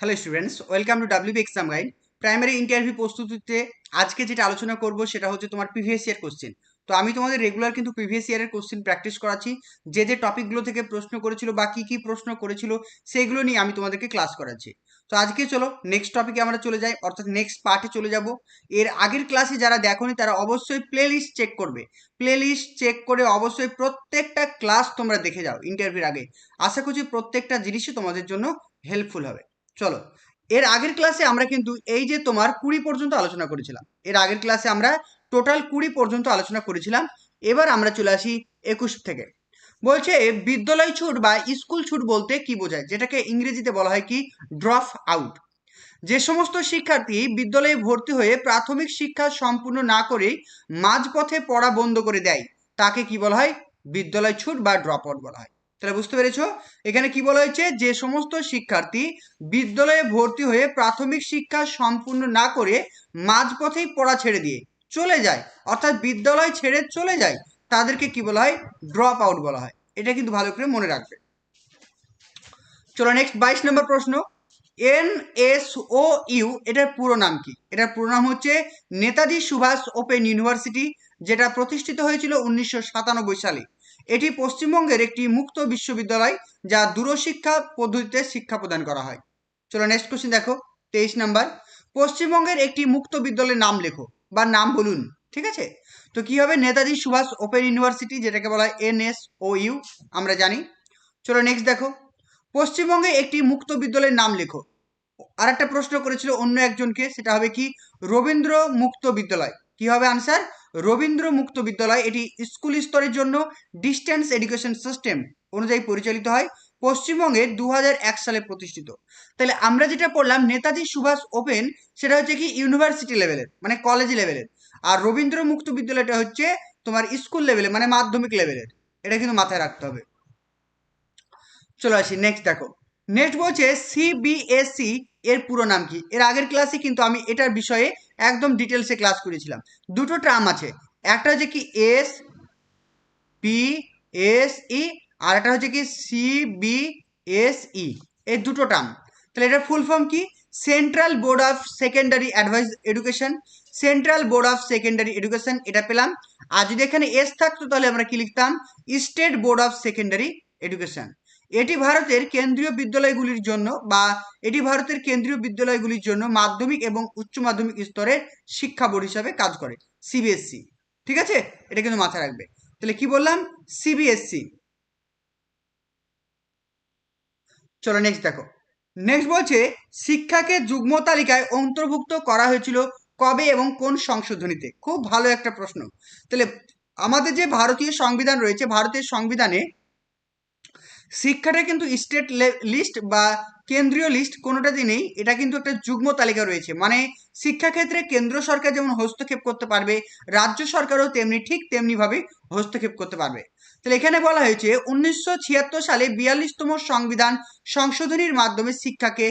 Hello students welcome to WB exam guide primary interview প্রস্তুতিতে আজকে যেটা আলোচনা করব সেটা হচ্ছে তোমার প্রিভিয়াস ইয়ার কোশ্চেন তো আমি তোমাদের রেগুলার কিন্তু প্রিভিয়াস ইয়ারের কোশ্চেন প্র্যাকটিস করাচ্ছি। যে যে টপিকগুলো থেকে প্রশ্ন করেছিল বা কি কি প্রশ্ন করেছিল সেইগুলো নিয়ে আমি তোমাদেরকে ক্লাস করাচ্ছি। তো আজকে চলো নেক্সট টপিকে আমরা চলে যাই, অর্থাৎ নেক্সট পার্টে চলে যাব। এর আগের ক্লাসে যারা দেখোনি তারা অবশ্যই প্লে লিস্ট চেক করবে। প্লে লিস্ট চেক করে অবশ্যই প্রত্যেকটা ক্লাস তোমরা দেখে যাও ইন্টারভিউর আগে। আশা করছি প্রত্যেকটা জিনিসই তোমাদের জন্য হেল্পফুল হবে। চলো, এর আগের ক্লাসে আমরা কিন্তু এই যে তোমার কুড়ি পর্যন্ত আলোচনা করেছিলাম, এর আগের ক্লাসে আমরা টোটাল কুড়ি পর্যন্ত আলোচনা করেছিলাম, এবার আমরা চলে আসি একুশ থেকে। বলছে, বিদ্যালয় ছুট বা স্কুল ছুট বলতে কি বোঝায়? যেটাকে ইংরেজিতে বলা হয় কি? ড্রপ আউট যে সমস্ত শিক্ষার্থী বিদ্যালয়ে ভর্তি হয়ে প্রাথমিক শিক্ষা সম্পূর্ণ না করে মাঝপথে পড়া বন্ধ করে দেয়, তাকে কি বলা হয়? বিদ্যালয় ছুট বা ড্রপ আউট বলা হয়। তাহলে বুঝতে পেরেছ? এখানে কি বলা হয়েছে? যে সমস্ত শিক্ষার্থী বিদ্যালয়ে ভর্তি হয়ে প্রাথমিক শিক্ষা সম্পূর্ণ না করে মাঝপথেই পড়া ছেড়ে দিয়ে চলে যায়। অর্থাৎ বিদ্যালয় ছেড়ে চলে যায়, তাদেরকে কি বলা হয়? ড্রপ আউট বলা হয়। এটা কিন্তু ভালো করে মনে রাখবে। চলো নেক্সট বাইশ নম্বর প্রশ্ন। এন এস ও ইউ, এটার পুরো নাম কি? এটার পুরো নাম হচ্ছে নেতাজি সুভাষ ওপেন ইউনিভার্সিটি, যেটা প্রতিষ্ঠিত হয়েছিল উনিশশো সাতানব্বই সালে। এটি পশ্চিমবঙ্গের একটি মুক্ত বিশ্ববিদ্যালয় যা দূরশিক্ষা পদ্ধতিতে শিক্ষা প্রদান করা হয়। চলো নেক্সট কোশ্চেন দেখো, তেইশ নাম্বার পশ্চিমবঙ্গের একটি মুক্ত বিদ্যালয়ের নাম লেখো বা নাম বলুন, ঠিক আছে? তো কি হবে? নেতাজি সুভাষ ওপেন ইউনিভার্সিটি, যেটাকে বলা হয় এন এস ও ইউ আমরা জানি। চলো নেক্সট দেখো। পশ্চিমবঙ্গে একটি মুক্ত বিদ্যালয়ের নাম লেখো। আর একটা প্রশ্ন করেছিল অন্য একজনকে, সেটা হবে কি? রবীন্দ্র মুক্ত বিদ্যালয়। কি হবে আনসার রবীন্দ্র মুক্ত বিদ্যালয়, এটি স্কুল স্তরের জন্য ডিস্টেন্স এডুকেশন সিস্টেম অনুযায়ী পরিচালিত হয়, পশ্চিমবঙ্গে দু হাজার এক সালে প্রতিষ্ঠিত। তাহলে আমরা যেটা পড়লাম, নেতাজি সুভাষ ওপেন, সেটা হচ্ছে কি ইউনিভার্সিটি লেভেলের মানে কলেজ লেভেলের আর রবীন্দ্র মুক্ত বিদ্যালয়টা হচ্ছে তোমার স্কুল লেভেলে মানে মাধ্যমিক লেভেলের এটা কিন্তু মাথায় রাখতে হবে। চলো আসি নেক্সট দেখো। নেক্সট বলছে সিবিএসই এর পুরো নাম কি? এর আগের ক্লাসে কিন্তু আমি এটার বিষয়ে একদম ডিটেলসে ক্লাস করেছিলাম। দুটো ট্রাম আছে। একটা হচ্ছে কি এস পি এস ই আর একটা হচ্ছে কি সিবিএসই বি এই দুটো টার্ম তাহলে এটা ফুল ফর্ম কি? Central board of secondary advice education central board of secondary education এটা পেলাম। আর যদি এখানে এস থাকতো তাহলে আমরা কি লিখতাম? State board of secondary education এটি ভারতের কেন্দ্রীয় বিদ্যালয়গুলির জন্য বা এটি ভারতের কেন্দ্রীয় বিদ্যালয়গুলির জন্য মাধ্যমিক এবং উচ্চ মাধ্যমিক স্তরের শিক্ষা বোর্ড হিসাবে কাজ করে সিবিএসসি ঠিক আছে? এটা কিন্তু মাথায় রাখবে। তাহলে কি বললাম? সিবিএসসি চলো নেক্সট দেখো। নেক্সট বলছে, শিক্ষাকে যুগ্ম তালিকায় অন্তর্ভুক্ত করা হয়েছিল কবে এবং কোন সংশোধনীতে? খুব ভালো একটা প্রশ্ন। তাহলে আমাদের যে ভারতীয় সংবিধান রয়েছে, ভারতের সংবিধানে শিক্ষাটা কিন্তু স্টেট লিস্ট বা কেন্দ্রীয় লিস্ট কোনোটাতে নেই, এটা কিন্তু একটা যুগ্ম তালিকা রয়েছে। মানে শিক্ষাক্ষেত্রে কেন্দ্র সরকার যেমন হস্তক্ষেপ করতে পারবে, রাজ্য সরকারও তেমনি, ঠিক তেমনিভাবে হস্তক্ষেপ করতে পারবে। তাহলে এখানে বলা হয়েছে, উনিশশো ছিয়াত্তর সালে বিয়াল্লিশতম সংবিধান সংশোধনীর মাধ্যমে শিক্ষাকে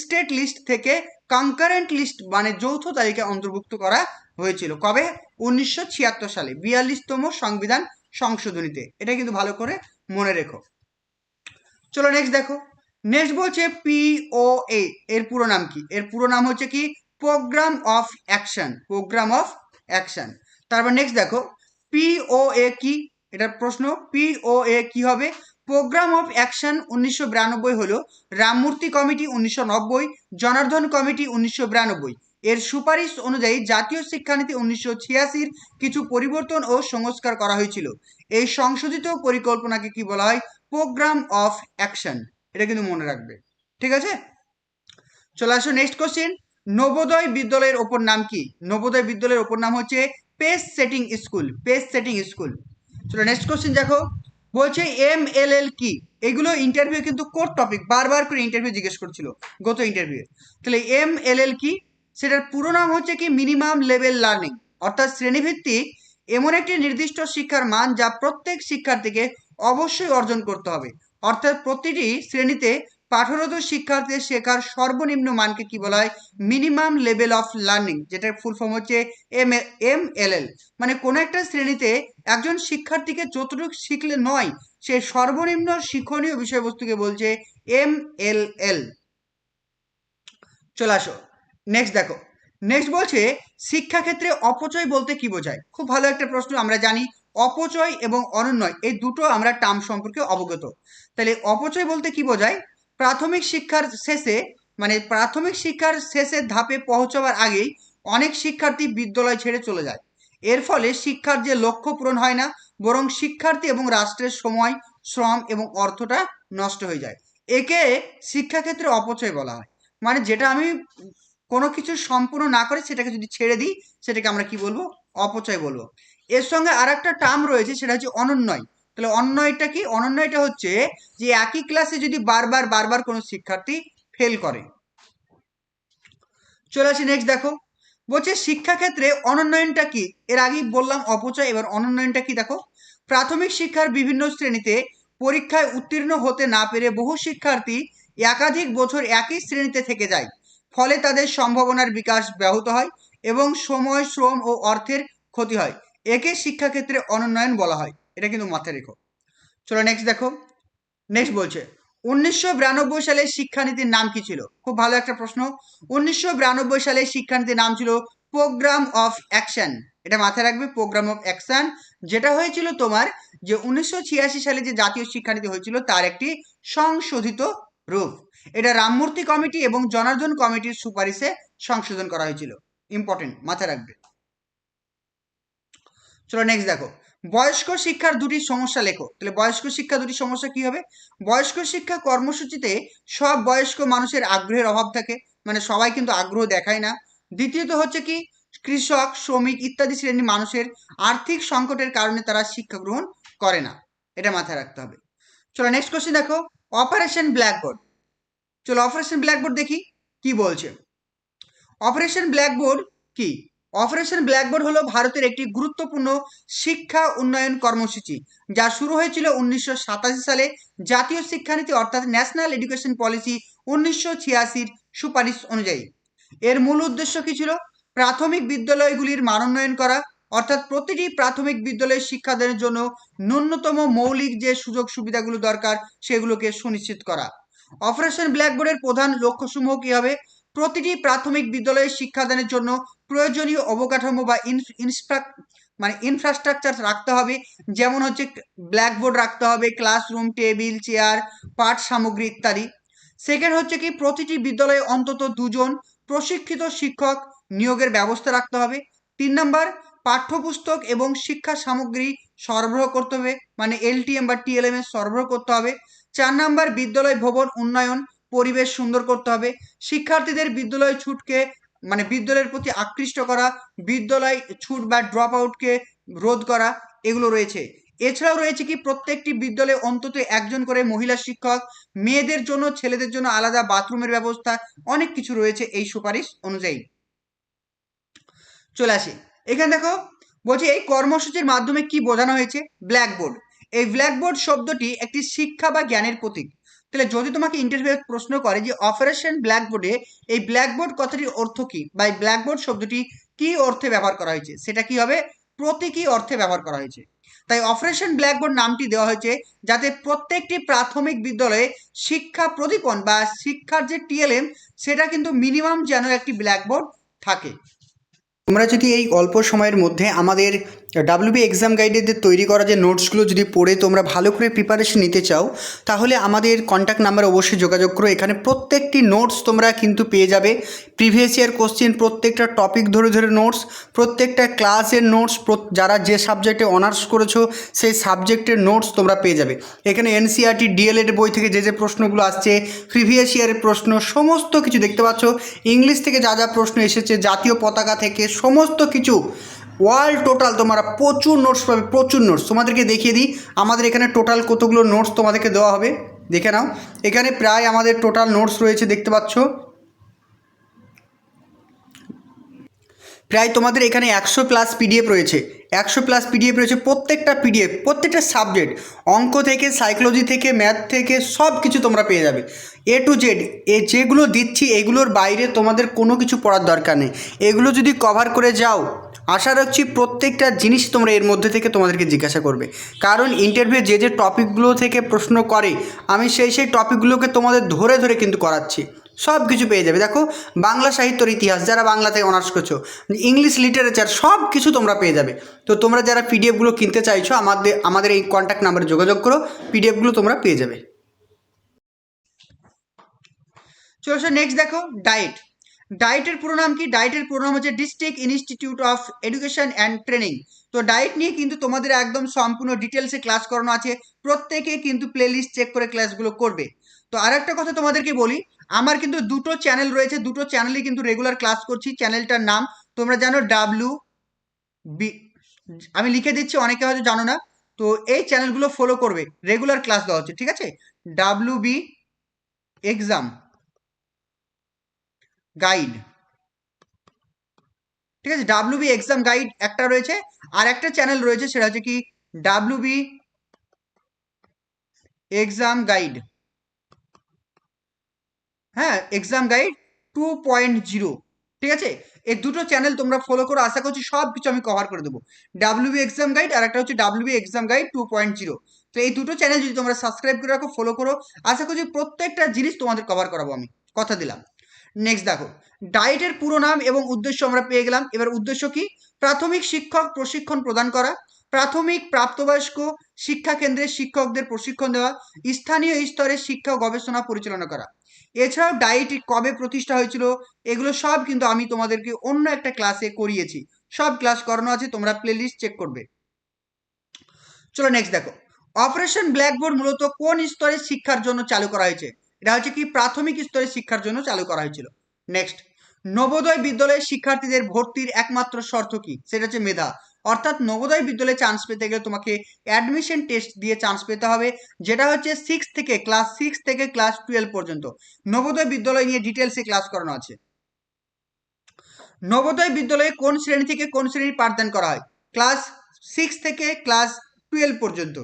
স্টেট লিস্ট থেকে কনকারেন্ট লিস্ট মানে যৌথ তালিকা অন্তর্ভুক্ত করা হয়েছিল। কবে? উনিশশো ছিয়াত্তর সালে বিয়াল্লিশতম সংবিধান সংশোধনীতে। এটা কিন্তু ভালো করে মনে রেখো। চলো নেক্সট দেখো। নেক্সট বলছে পিওএ এর পুরো নাম কি? এর পুরো নাম হচ্ছে কি? Programme of action programme of action তারপর নেক্সট দেখো পিওএ কি? এটার প্রশ্ন পিওএ কি হবে? প্রোগ্রাম অফ অ্যাকশন উনিশশো বিরানব্বই হলো রামমূর্তি কমিটি উনিশশো নব্বই, জনার্দন কমিটি উনিশশো বিরানব্বই। এর সুপারিশ অনুযায়ী জাতীয় শিক্ষানীতি উনিশশো ছিয়াশির কিছু পরিবর্তন ও সংস্কার করা হয়েছিল। এই সংশোধিত পরিকল্পনাকে কি বলা হয়? প্রোগ্রাম অফ অ্যাকশন এটা কিন্তু মনে রাখবে। ঠিক আছে? চলে আসো নেক্সট কোশ্চেন নবোদয় বিদ্যালয়ের ওপর নাম কি? নবোদয় বিদ্যালয়ের ওপর নাম হচ্ছে pace setting school pace setting school চলো নেক্সট কোশ্চেন দেখো। বলছে এম এল এল কি? এগুলো ইন্টারভিউ কিন্তু কোর টপিক বারবার করে ইন্টারভিউ জিজ্ঞেস করছিল, গত ইন্টারভিউ তাহলে এম এল এল কি? সেটার পুরো নাম হচ্ছে কি? মিনিমাম লেভেল লার্নিং অর্থাৎ শ্রেণীভিত্তিক এমন একটি নির্দিষ্ট শিক্ষার মান যা প্রত্যেক শিক্ষার্থীকে অবশ্যই অর্জন করতে হবে। অর্থাৎ প্রতিটি শ্রেণীতে পাঠরত শিক্ষার্থীদের শেখার সর্বনিম্ন মানকে কি বলা হয়? মিনিমাম লেভেল অফ লার্নিং যেটার ফুল ফর্ম হচ্ছে এম এম এল এল। মানে কোনো একটা শ্রেণীতে একজন শিক্ষার্থীকে যতটুকু শিখলে নয়, সে সর্বনিম্ন শিক্ষণীয় বিষয়বস্তুকে বলছে এম এল এল। চলে আসো। নেক্সট দেখো। নেক্সট বলছে, শিক্ষাক্ষেত্রে অপচয় বলতে কি বোঝায়? খুব ভালো একটা প্রশ্ন, আমরা জানি অপচয় এবং অনুন্নয়, এই দুটো আমরা টার্ম সম্পর্কে অবগত। তাহলে অপচয় বলতে কি বোঝায়? প্রাথমিক শিক্ষার শেষে মানে প্রাথমিক শিক্ষার শেষের ধাপে পৌঁছাবার আগেই অনেক শিক্ষার্থী বিদ্যালয় ছেড়ে চলে যায়। এর ফলে শিক্ষার যে লক্ষ্য পূরণ হয় না, বরং শিক্ষার্থী এবং রাষ্ট্রের সময়, শ্রম এবং অর্থটা নষ্ট হয়ে যায়। একে শিক্ষাক্ষেত্রে অপচয় বলা হয়। মানে যেটা আমি কোনো কিছু সম্পূর্ণ না করে সেটাকে যদি ছেড়ে দিই, সেটাকে আমরা কি বলব? অপচয় বলব। এর সঙ্গে আর একটা টার্ম রয়েছে, সেটা হচ্ছে অনন্যয়। তাহলে অনন্যয়টা কি? অনন্যয়টা হচ্ছে যে একই ক্লাসে যদি বারবার বারবার কোনো শিক্ষার্থী ফেল করে। চলে আসি নেক্সট দেখো। বলছে শিক্ষাক্ষেত্রে অনন্যয়নটা কি? এর আগেই বললাম অপচয়, এবার অনন্যয়নটা কি দেখো? প্রাথমিক শিক্ষার বিভিন্ন শ্রেণীতে পরীক্ষায় উত্তীর্ণ হতে না পেরে বহু শিক্ষার্থী একাধিক বছর একই শ্রেণীতে থেকে যায়। ফলে তাদের সম্ভাবনার বিকাশ ব্যাহত হয় এবং সময়, শ্রম ও অর্থের ক্ষতি হয়। একে শিক্ষাক্ষেত্রে অনুন্নয়ন বলা হয়। এটা কিন্তু মাথায় রেখো। চলো নেক্সট দেখো। নেক্সট বলছে, উনিশশো বিরানব্বই সালে শিক্ষানীতির নাম কি ছিল? খুব ভালো একটা প্রশ্ন। উনিশশো বিরানব্বই সালে শিক্ষানীতির নাম ছিল প্রোগ্রাম অফ অ্যাকশন এটা মাথায় রাখবে প্রোগ্রাম অফ অ্যাকশন যেটা হয়েছিল তোমার যে উনিশশো ছিয়াশি সালে যে জাতীয় শিক্ষানীতি হয়েছিল, তার একটি সংশোধিত রূপ। এটা রামমূর্তি কমিটি এবং জনার্দন কমিটির সুপারিশে সংশোধন করা হয়েছিল। ইম্পর্টেন্ট মাথায় রাখবে। চলো নেক্সট দেখো। বয়স্ক শিক্ষার দুটি সমস্যা লেখো। তাহলে বয়স্ক শিক্ষা দুটি সমস্যা কি হবে? বয়স্ক শিক্ষা কর্মসূচিতে সব বয়স্ক মানুষের আগ্রহের অভাব থাকে মানে সবাই কিন্তু আগ্রহ দেখায় না। দ্বিতীয়ত হচ্ছে কি? কৃষক, শ্রমিক ইত্যাদি শ্রেণির মানুষের আর্থিক সংকটের কারণে তারা শিক্ষা গ্রহণ করে না। এটা মাথায় রাখতে হবে। চলো নেক্সট কোশ্চেন দেখো। অপারেশন ব্ল্যাকবোর্ড চলো অপারেশন ব্ল্যাকবোর্ড দেখি, কি বলছে? অপারেশন ব্ল্যাকবোর্ড কি? অপারেশন ব্ল্যাকবোর্ড হলো ভারতের একটি গুরুত্বপূর্ণ শিক্ষা উন্নয়ন কর্মসূচি, যা শুরু হয়েছিল উনিশশো সাতাশি সালে। জাতীয় শিক্ষানীতি অর্থাৎ ন্যাশনাল এডুকেশন পলিসি উনিশশো ছিয়াশির সুপারিশ অনুযায়ী। এর মূল উদ্দেশ্য কি ছিল? প্রাথমিক বিদ্যালয়গুলির মানোন্নয়ন করা, অর্থাৎ প্রতিটি প্রাথমিক বিদ্যালয়ের শিক্ষাদানের জন্য ন্যূনতম মৌলিক যে সুযোগ সুবিধাগুলো দরকার, সেগুলোকে সুনিশ্চিত করা। অপারেশন ব্ল্যাকবোর্ডের প্রধান লক্ষ্যসমূহ কি হবে? প্রতিটি প্রাথমিক বিদ্যালয়ের শিক্ষাদানের জন্য প্রয়োজনীয় অবকাঠামো বা ইনস্ট্রাক মানে ইনফ্রাস্ট্রাকচার রাখতে হবে। যেমন হচ্ছে ব্ল্যাকবোর্ড রাখতে হবে ক্লাসরুম টেবিল চেয়ার পাঠ সামগ্রী ইত্যাদি। সেকেন্ড হচ্ছে কি প্রতিটি বিদ্যালয়ে অন্তত দুজন প্রশিক্ষিত শিক্ষক নিয়োগের ব্যবস্থা রাখতে হবে। তিন নম্বর পাঠ্যপুস্তক এবং শিক্ষা সামগ্রী সরবরাহ করতে হবে মানে এলটিএম বা টিএলএম এর সরবরাহ করতে হবে। চার নম্বর বিদ্যালয় ভবন উন্নয়ন, পরিবেশ সুন্দর করতে হবে। শিক্ষার্থীদের বিদ্যালয় ছুটকে মানে বিদ্যালয়ের প্রতি আকৃষ্ট করা, বিদ্যালয় ছুট বা ড্রপ আউটকে রোধ করা, এগুলো রয়েছে। এছাড়াও রয়েছে কি, প্রত্যেকটি বিদ্যালয়ে অন্তত একজন করে মহিলা শিক্ষক, মেয়েদের জন্য, ছেলেদের জন্য আলাদা বাথরুমের ব্যবস্থা, অনেক কিছু রয়েছে এই সুপারিশ অনুযায়ী। চলে আসি। এখানে দেখো, বলছে এই কর্মসূচির মাধ্যমে কি বোঝানো হয়েছে? ব্ল্যাকবোর্ড এই ব্ল্যাকবোর্ড শব্দটি একটি শিক্ষা বা জ্ঞানের প্রতীক। তাহলে যদি তোমাকে ইন্টারভিউ প্রশ্ন করে যে অপারেশন ব্ল্যাকবোর্ডে এই ব্ল্যাকবোর্ড কথাটির অর্থ কি? বা এই ব্ল্যাকবোর্ড শব্দটি কি অর্থে ব্যবহার করা হয়েছে? সেটা কি হবে? প্রতীকী অর্থে ব্যবহার করা হয়েছে? তাই অপারেশন ব্ল্যাকবোর্ড নামটি দেওয়া হয়েছে যাতে প্রত্যেকটি প্রাথমিক বিদ্যালয়ে শিক্ষা প্রদীপন বা শিক্ষার যে টিএলএম সেটা কিন্তু মিনিমাম যেন একটি ব্ল্যাকবোর্ড থাকে। তোমরা যদি এই অল্প সময়ের মধ্যে আমাদের ডাব্লিউবি এক্সাম গাইডের তৈরি করা যে নোটসগুলো যদি পড়ে তোমরা ভালো করে প্রিপারেশন নিতে চাও, তাহলে আমাদের কন্ট্যাক্ট নাম্বার অবশ্যই যোগাযোগ করো। এখানে প্রত্যেকটি নোটস তোমরা কিন্তু পেয়ে যাবে। প্রিভিয়াস ইয়ার কোশ্চেন প্রত্যেকটা টপিক ধরে ধরে নোটস প্রত্যেকটা ক্লাসের নোটস যারা যে সাবজেক্টে অনার্স করেছ, সেই সাবজেক্টের নোটস তোমরা পেয়ে যাবে। এখানে এনসিআরটি ডিএলএড বই থেকে যে যে প্রশ্নগুলো আসছে প্রিভিয়াস ইয়ারের প্রশ্ন, সমস্ত কিছু দেখতে পাচ্ছ। ইংলিশ থেকে যা যা প্রশ্ন এসেছে, জাতীয় পতাকা থেকে সমস্ত কিছু ওয়ার্ল্ড টোটাল তোমরা প্রচুর নোটস পাবে, প্রচুর নোটস তোমাদেরকে দেখিয়ে দিই, আমাদের এখানে টোটাল কতগুলো নোটস তোমাদেরকে দেওয়া হবে, দেখে নাও। এখানে প্রায় আমাদের টোটাল নোটস রয়েছে, দেখতে পাচ্ছ? প্রায় তোমাদের এখানে একশো প্লাস পিডিএফ রয়েছে। একশো প্লাস পিডিএফ রয়েছে প্রত্যেকটা পিডিএফ প্রত্যেকটা সাবজেক্ট অঙ্ক থেকে সাইকোলজি থেকে ম্যাথ থেকে সব কিছু তোমরা পেয়ে যাবে। এ টু জেড এ যেগুলো দিচ্ছি এগুলোর বাইরে তোমাদের কোনো কিছু পড়ার দরকার নেই। এগুলো যদি কভার করে যাও, আশা রাখছি প্রত্যেকটা জিনিস তোমরা এর মধ্যে থেকে তোমাদেরকে জিজ্ঞাসা করবে। কারণ ইন্টারভিউ যে যে টপিকগুলো থেকে প্রশ্ন করে, আমি সেই সেই টপিকগুলোকে তোমাদের ধরে ধরে কিন্তু করাচ্ছি। সব কিছু পেয়ে যাবে। দেখো, বাংলা সাহিত্যর ইতিহাস, যারা বাংলা থেকে অনার্স করছ ইংলিশ লিটারেচার সব কিছু তোমরা পেয়ে যাবে। তো তোমরা যারা পিডিএফগুলো কিনতে চাইছো, আমাদের আমাদের এই কন্ট্যাক্ট নাম্বারে যোগাযোগ করো পিডিএফগুলো তোমরা পেয়ে যাবে। চলো নেক্সট দেখো ডায়েট ডায়েটের পুরো নাম কি? ডায়েটের পুরো নাম হচ্ছে district institute of education and training তো ডায়েট নিয়ে কিন্তু তোমাদের একদম সম্পূর্ণ ডিটেলসে ক্লাস করানো আছে। প্রত্যেকে কিন্তু প্লেলিস্ট চেক করে ক্লাসগুলো করবে। তো আরেকটা কথা তোমাদেরকে বলি, আমার কিন্তু দুটো চ্যানেল রয়েছে, দুটো চ্যানেলে কিন্তু রেগুলার ক্লাস করছি চ্যানেলটার নাম, তোমরা জানো ডাব্লু বি আমি লিখে দিচ্ছি, অনেকে হয়তো জানো না, তো এই চ্যানেলগুলো ফলো করবে রেগুলার ক্লাস দেওয়া হচ্ছে, ঠিক আছে? ডাব্লু বি এক্সাম গাইড ঠিক আছে? ডাব্লু বি এক্সাম গাইড একটা রয়েছে, আর একটা চ্যানেল রয়েছে, সেটা হচ্ছে কি ডাব্লু বি এক্সাম গাইড হ্যাঁ exam guide two point zero ঠিক আছে? এই দুটো চ্যানেল তোমরা ফলো করো, আশা করছি সব কিছু আমি কভার করে দেবো। ডাব্লিউবি এক্সাম গাইড আর একটা হচ্ছে WB exam guide two point zero তো এই দুটো চ্যানেল যদি তোমরা সাবস্ক্রাইব করে রাখো ফলো করো, আশা করছি প্রত্যেকটা জিনিস তোমাদের কভার করাবো আমি। কথা দিলাম। নেক্সট দেখো ডায়েটের পুরো নাম এবং উদ্দেশ্য আমরা পেয়ে গেলাম। এবার উদ্দেশ্য কি? প্রাথমিক শিক্ষক প্রশিক্ষণ প্রদান করা। প্রাথমিক প্রাপ্তবয়স্ক শিক্ষা কেন্দ্রে শিক্ষকদের প্রশিক্ষণ দেওয়া, স্থানীয় স্তরে শিক্ষা ও গবেষণা পরিচালনা করা। এছাড়াও ডায়েট কবে প্রতিষ্ঠা হয়েছিল, এগুলো সব কিন্তু আমি তোমাদেরকে অন্য একটা ক্লাসে করিয়েছি। সব ক্লাস করানো আছে, তোমরা প্লেলিস্ট চেক করবে। চলো নেক্সট দেখো। অপারেশন ব্ল্যাকবোর্ড মূলত কোন স্তরে শিক্ষার জন্য চালু করা হয়েছে? এটা হচ্ছে কি, প্রাথমিক স্তরে শিক্ষার জন্য চালু করা হয়েছিল। নেক্সট নবোদয় বিদ্যালয়ের শিক্ষার্থীদের ভর্তির একমাত্র শর্ত কি? সেটা হচ্ছে মেধা। অর্থাৎ নবোদয় বিদ্যালয়ে চান্স পেতে গেলে তোমাকে অ্যাডমিশন টেস্ট দিয়ে চান্স পেতে হবে, যেটা হচ্ছে সিক্স থেকে ক্লাস সিক্স থেকে ক্লাস টুয়েলভ পর্যন্ত। নবোদয় বিদ্যালয় নিয়ে ডিটেলসে ক্লাস করানো আছে। নবোদয় বিদ্যালয়ে কোন শ্রেণি থেকে কোন শ্রেণির পাঠদান করা হয়? ক্লাস সিক্স থেকে ক্লাস টুয়েলভ পর্যন্ত।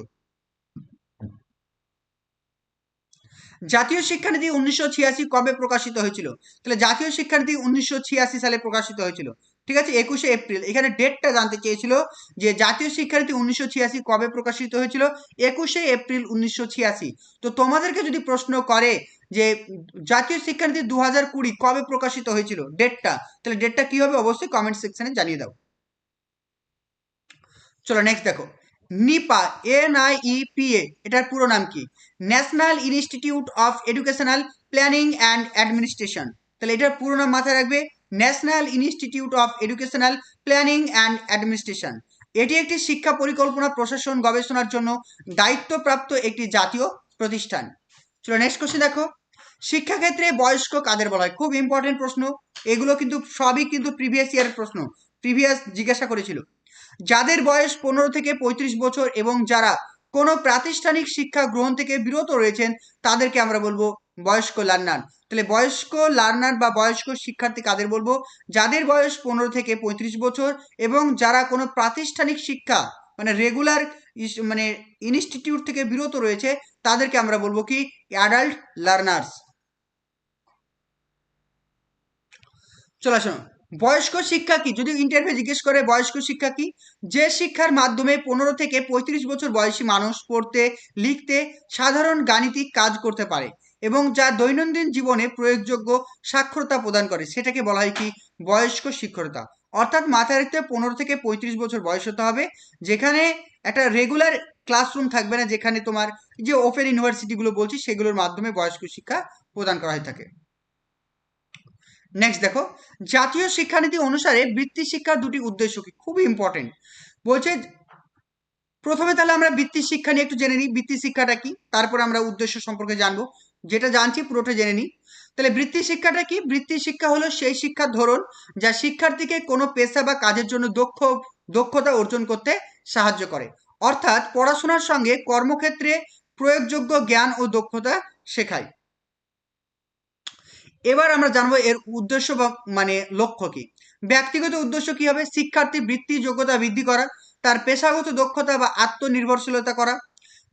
জাতীয় শিক্ষানীতি উনিশশো ছিয়াশি কবে প্রকাশিত হয়েছিল? তাহলে জাতীয় শিক্ষানীতি উনিশশো ছিয়াশি সালে প্রকাশিত হয়েছিল। ঠিক আছে? একুশে এপ্রিল। এখানে ডেটটা জানতে চেয়েছিল যে জাতীয় শিক্ষানীতি উনিশশো ছিয়াশি কবে প্রকাশিত হয়েছিল? একুশে এপ্রিল উনিশশো ছিয়াশি। তো তোমাদেরকে যদি প্রশ্ন করে যে জাতীয় শিক্ষানীতি দু হাজার কুড়ি কবে প্রকাশিত হয়েছিল ডেটটা তাহলে ডেটটা কি হবে অবশ্যই কমেন্ট সেকশনে জানিয়ে দাও। চলো নেক্সট দেখো। NIEPA, N I E P A, এটার পুরো নাম কি? National institute of educational planning and administration তাহলে এটার পুরো নাম মাথায় রাখবে national institute of educational planning and administration এটি একটি শিক্ষা পরিকল্পনা, প্রশাসন, গবেষণার জন্য দায়িত্বপ্রাপ্ত একটি জাতীয় প্রতিষ্ঠান। চলো নেক্সট কোশ্চেন দেখো। শিক্ষাক্ষেত্রে বয়স্ক কাদের বলা হয়? খুব ইম্পর্টেন্ট প্রশ্ন। এগুলো কিন্তু সবই কিন্তু প্রিভিয়াস ইয়ারের প্রশ্ন। প্রিভিয়াস জিজ্ঞাসা করেছিল। যাদের বয়স পনেরো থেকে পঁয়ত্রিশ বছর এবং যারা কোনো প্রাতিষ্ঠানিক শিক্ষা গ্রহণ থেকে বিরত রয়েছেন, তাদেরকে আমরা বলব বয়স্ক লার্নার তাহলে বয়স্ক লার্নার বা বয়স্ক শিক্ষার্থী কাদের বলব? যাদের বয়স পনেরো থেকে পঁয়ত্রিশ বছর এবং যারা কোনো প্রাতিষ্ঠানিক শিক্ষা মানে রেগুলার মানে ইনস্টিটিউট থেকে বিরত রয়েছে, তাদেরকে আমরা বলব কি? অ্যাডাল্ট লার্নার্স চলে আসুন বয়স্ক শিক্ষা কি? যদি ইন্টারভিউ জিজ্ঞেস করে বয়স্ক শিক্ষা কি? যে শিক্ষার মাধ্যমে পনেরো থেকে পঁয়ত্রিশ বছর বয়সী মানুষ পড়তে, লিখতে, সাধারণ গাণিতিক কাজ করতে পারে। এবং যা দৈনন্দিন জীবনে প্রয়োগযোগ্য সাক্ষরতা প্রদান করে, সেটাকে বলা হয় কি? বয়স্ক শিক্ষরতা। অর্থাৎ মাথায় রাখতে পনেরো থেকে পঁয়ত্রিশ বছর বয়স হতে হবে, যেখানে একটা রেগুলার ক্লাসরুম থাকবে না, যেখানে তোমার যে ওপেন ইউনিভার্সিটিগুলো বলছি, সেগুলোর মাধ্যমে বয়স্ক শিক্ষা প্রদান করা হয়ে থাকে। নেক্সট দেখো, জাতীয় শিক্ষানীতি অনুসারে বৃত্তি শিক্ষার দুটি উদ্দেশ্য কি? খুবই ইম্পর্টেন্ট বলছে, প্রথমে তাহলে আমরা বৃত্তি শিক্ষা নিয়ে একটু জেনে নিই। বৃত্তি শিক্ষাটা কি? তারপর আমরা উদ্দেশ্য সম্পর্কে জানব। যেটা জানছি পুরোটা জেনে নিই। তাহলে বৃত্তি শিক্ষাটা কি? বৃত্তি শিক্ষা হলো সেই শিক্ষার ধরন যা শিক্ষার্থীকে কোনো পেশা বা কাজের জন্য দক্ষ, দক্ষতা অর্জন করতে সাহায্য করে। অর্থাৎ পড়াশোনার সঙ্গে কর্মক্ষেত্রে প্রয়োগযোগ্য জ্ঞান ও দক্ষতা শেখায়। এবার আমরা জানব এর উদ্দেশ্য বা মানে লক্ষ্য কি? ব্যক্তিগত উদ্দেশ্য কি হবে? শিক্ষার্থী বৃত্তি যোগ্যতা বৃদ্ধি করা, তার পেশাগত দক্ষতা বা আত্মনির্ভরশীলতা করা।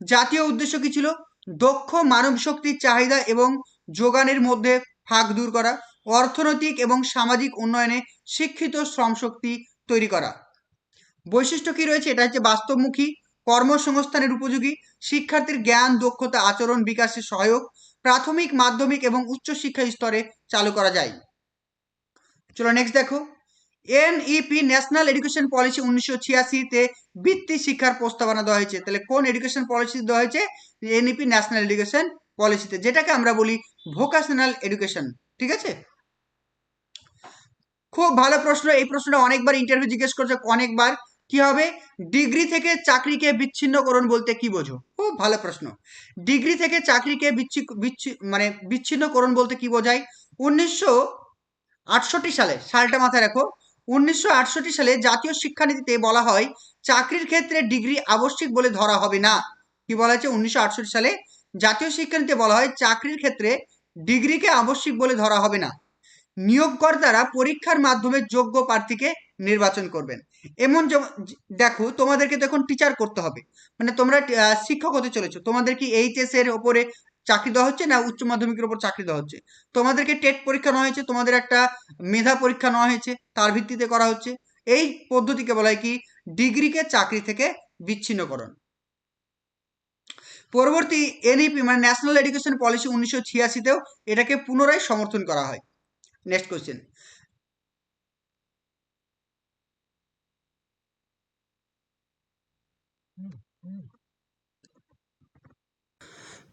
জাতীয় উদ্দেশ্য কি ছিল? দক্ষ মানব শক্তির চাহিদা এবং যোগানের মধ্যে ফাঁক দূর করা, অর্থনৈতিক এবং সামাজিক উন্নয়নে শিক্ষিত শ্রমশক্তি তৈরি করা। বৈশিষ্ট্য কি রয়েছে? এটা হচ্ছে বাস্তবমুখী, কর্মসংস্থানের উপযোগী, শিক্ষার্থীর জ্ঞান, দক্ষতা, আচরণ বিকাশে সহায়ক, প্রাথমিক, মাধ্যমিক এবং উচ্চশিক্ষা স্তরে চালু করা যায়। চলো নেক্সট দেখো। এনইপি ন্যাশনাল এডুকেশন পলিসি উনিশশো ছিয়াশিতে বৃত্তি শিক্ষার প্রস্তাবনা দেওয়া হয়েছে। তাহলে কোন এডুকেশন পলিসি দেওয়া হয়েছে? এনইপি ন্যাশনাল এডুকেশন পলিসিতে যেটাকে আমরা বলি ভোকাশনাল এডুকেশন ঠিক আছে? খুব ভালো প্রশ্ন। এই প্রশ্নটা অনেকবার ইন্টারভিউ জিজ্ঞেস করছে, অনেকবার। কি হবে? ডিগ্রি থেকে চাকরিকে বিচ্ছিন্নকরণ বলতে কি বোঝো? খুব ভালো প্রশ্ন। ডিগ্রি থেকে চাকরিকে বিচ্ছি মানে বিচ্ছিন্নকরণ বলতে কি বোঝায়? উনিশশো আটষট্টি সালে, সালটা মাথায় রাখো উনিশশো আটষট্টি সালে জাতীয় শিক্ষানীতিতে বলা হয়, চাকরির ক্ষেত্রে ডিগ্রি আবশ্যিক বলে ধরা হবে না। কি বলা হয়েছে? উনিশশো আটষট্টি সালে জাতীয় শিক্ষানীতিতে বলা হয়, চাকরির ক্ষেত্রে ডিগ্রিকে আবশ্যিক বলে ধরা হবে না। নিয়োগকর্তারা পরীক্ষার মাধ্যমে যোগ্য প্রার্থীকে নির্বাচন করবেন। এমন দেখো, তোমাদেরকে তো এখন টিচার করতে হবে। মানে তোমরা শিক্ষক হতে চলেছো। তোমাদের কি এইচএস এর ওপরে চাকরি দেওয়া হচ্ছে না, উচ্চ মাধ্যমিকের উপর চাকরি দেওয়া হচ্ছে? তোমাদেরকে টেট পরীক্ষা নেওয়া হয়েছে, তোমাদের একটা মেধা পরীক্ষা নেওয়া হয়েছে, তার ভিত্তিতে করা হচ্ছে। এই পদ্ধতিকে বলা হয় কি? ডিগ্রিকে চাকরি থেকে বিচ্ছিন্নকরণ। পরবর্তী এনইপি মানে ন্যাশনাল এডুকেশন পলিসি উনিশশো ছিয়াশিতেও এটাকে পুনরায় সমর্থন করা হয়। নেক্সট কোশ্চেন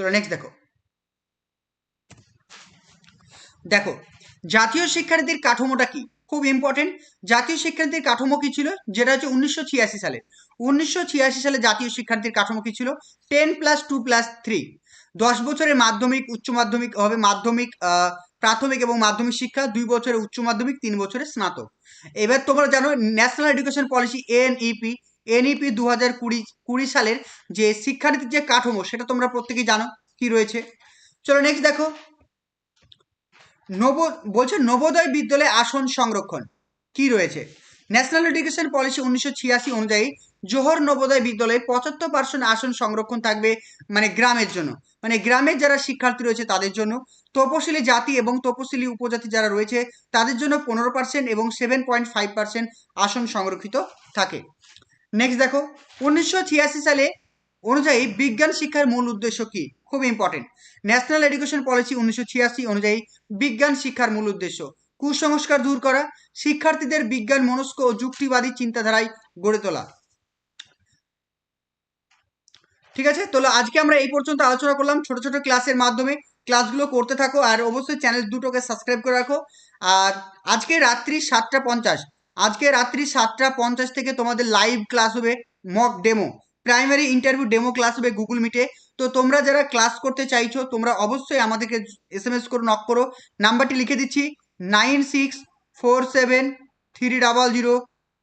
চলো নেক্সট দেখো। দেখো, জাতীয় শিক্ষানীতির কাঠামোটা কি? খুব ইম্পর্টেন্ট জাতীয় শিক্ষানীতির কাঠামো কি ছিল? যেটা হচ্ছে উনিশশো ছিয়াশি সালে। উনিশশো ছিয়াশি সালে জাতীয় শিক্ষানীতির কাঠামো কি ছিল? Ten plus two plus three দশ বছরের মাধ্যমিক, উচ্চ মাধ্যমিক হবে মাধ্যমিক প্রাথমিক এবং মাধ্যমিক শিক্ষা, দুই বছরের উচ্চ মাধ্যমিক, তিন বছরের স্নাতক। এবার তোমরা জানো national education policy NEP NEP দু হাজার কুড়ি কুড়ি সালের যে শিক্ষানীতির যে কাঠামো, সেটা তোমরা প্রত্যেকেই জানো কি রয়েছে। চলো নেক্সট দেখো। নব, বলছে নবোদয় বিদ্যালয়ে আসন সংরক্ষণ কি রয়েছে? ন্যাশনাল এডুকেশন পলিসি উনিশশো ছিয়াশি অনুযায়ী জোহর নবোদয় বিদ্যালয়ে পঁচাত্তর পার্সেন্ট আসন সংরক্ষণ থাকবে মানে গ্রামের জন্য। মানে গ্রামের যারা শিক্ষার্থী রয়েছে তাদের জন্য। তপশিলি জাতি এবং তপশিলি উপজাতি যারা রয়েছে তাদের জন্য পনেরো পার্সেন্ট এবং সেভেন পয়েন্ট ফাইভ পার্সেন্ট আসন সংরক্ষিত থাকে। নেক্সট দেখো, উনিশশো ছিয়াশি সালে অনুযায়ী বিজ্ঞান শিক্ষার মূল উদ্দেশ্য কি? খুব ইম্পর্টেন্ট ন্যাশনাল এডুকেশন পলিসি উনিশশো ছিয়াশি অনুযায়ী বিজ্ঞান শিক্ষার মূল উদ্দেশ্য। কুসংস্কার দূর করা, শিক্ষার্থীদের বিজ্ঞান, মনস্ক ও যুক্তিবাদী চিন্তাধারায় গড়ে তোলা। ঠিক আছে? তাহলে আজকে আমরা এই পর্যন্ত আলোচনা করলাম। ছোট ছোট ক্লাসের মাধ্যমে ক্লাসগুলো করতে থাকো। আর অবশ্যই চ্যানেল দুটোকে সাবস্ক্রাইব করে রাখো। আর আজকে রাত্রি সাতটা পঞ্চাশ। আজকে রাত্রি সাতটা পঞ্চাশ থেকে তোমাদের লাইভ ক্লাস হবে mock demo primary interview demo class হবে গুগল মিটে তো তোমরা যারা ক্লাস করতে চাইছো, তোমরা অবশ্যই আমাদেরকে এস এম এস করে নক করো। নাম্বারটি লিখে দিচ্ছি nine six four seven three double zero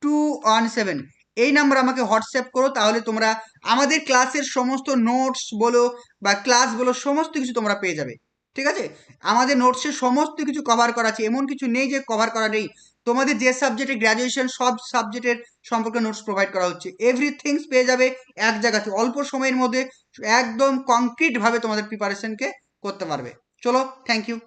two one seven এই নাম্বার আমাকে হোয়াটসঅ্যাপ করো, তাহলে তোমরা আমাদের ক্লাসের সমস্ত নোটস বলো বা ক্লাস বলো, সমস্ত কিছু তোমরা পেয়ে যাবে। ঠিক আছে? আমাদের নোটসে সমস্ত কিছু কভার করা আছে। এমন কিছু নেই যে কভার করা নেই। তোমাদের যে সাবজেক্টে গ্র্যাজুয়েশন সব সাবজেক্টের সম্পর্কে নোটস প্রোভাইড করা হচ্ছে। এভরিথিংস পেয়ে যাবে এক জায়গাতে অল্প সময়ের মধ্যে একদম কংক্রিটভাবে তোমাদের প্রিপারেশনকে করতে পারবে। চলো থ্যাংক ইউ